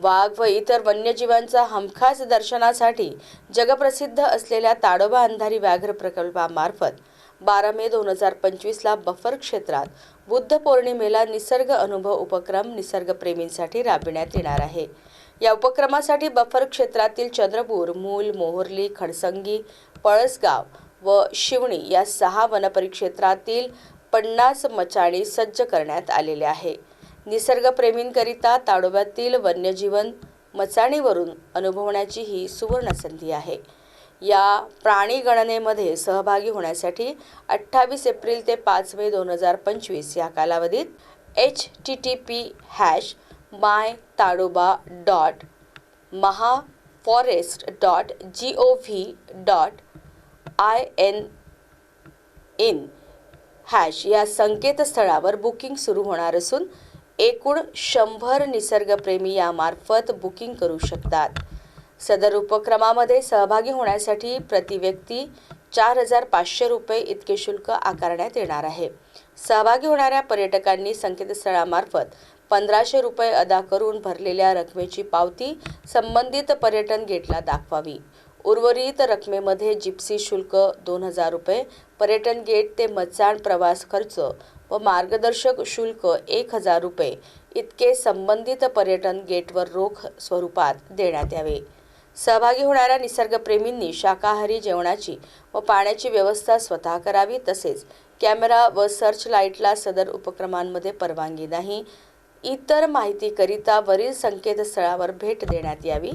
वाघ व इतर वन्यजीवांचा हमखास दर्शनासाठी जगप्रसिद्ध असलेल्या ताडोबा अंधारी व्याघ्र प्रकल्पामार्फत बारा मे दोन हजार पंचवीसला बफर क्षेत्रात बुद्ध पौर्णिमेला निसर्ग अनुभव उपक्रम निसर्गप्रेमींसाठी राबविण्यात येणार आहे. या उपक्रमासाठी बफर क्षेत्रातील चंद्रपूर मूल मोहर्ली खडसंगी पळसगाव व शिवणी या सहा वनपरिक्षेत्रातील पन्नास मचाणी सज्ज करण्यात आलेले आहे. निसर्गप्रेमींकरिता ताडोब्यातील वन्यजीवन मचाणीवरून अनुभवण्याची ही सुवर्ण संधी आहे. या प्राणी गणनेमध्ये सहभागी होण्यासाठी अठ्ठावीस एप्रिल ते पाच मे दोन हजार पंचवीस या कालावधीत H T T P hash my Tadoba dot Maha forest dot G O V dot I N in hash या संकेतस्थळावर बुकिंग सुरू होणार असून एकूण शंभर निसर्गप्रेमी यामार्फत बुकिंग करू शकतात. सदर उपक्रमामध्ये सहभागी होण्यासाठी प्रति व्यक्ती चार हजार पाचशे रुपये इतके शुल्क आकारण्यात येणार आहे. सहभागी होणाऱ्या पर्यटकांनी संकेतस्थळामार्फत पंधराशे रुपये अदा करून भरलेल्या रकमेची पावती संबंधित पर्यटन गेटला दाखवावी. उर्वरित रकमेमध्ये जिप्सी शुल्क दोन हजार रुपये पर्यटन गेट ते मचाण प्रवास खर्च व मार्गदर्शक शुल्क एक हजार रुपये इतके संबंधित पर्यटन गेटवर रोख स्वरूपात देण्यात यावे. सहभागी होणाऱ्या निसर्गप्रेमींनी शाकाहारी जेवणाची व पाण्याची व्यवस्था स्वतः करावी तसेच कॅमेरा व सर्च लाईटला सदर उपक्रमांमध्ये परवानगी नाही इतर माहितीकरिता वरील संकेतस्थळावर भेट देण्यात यावी.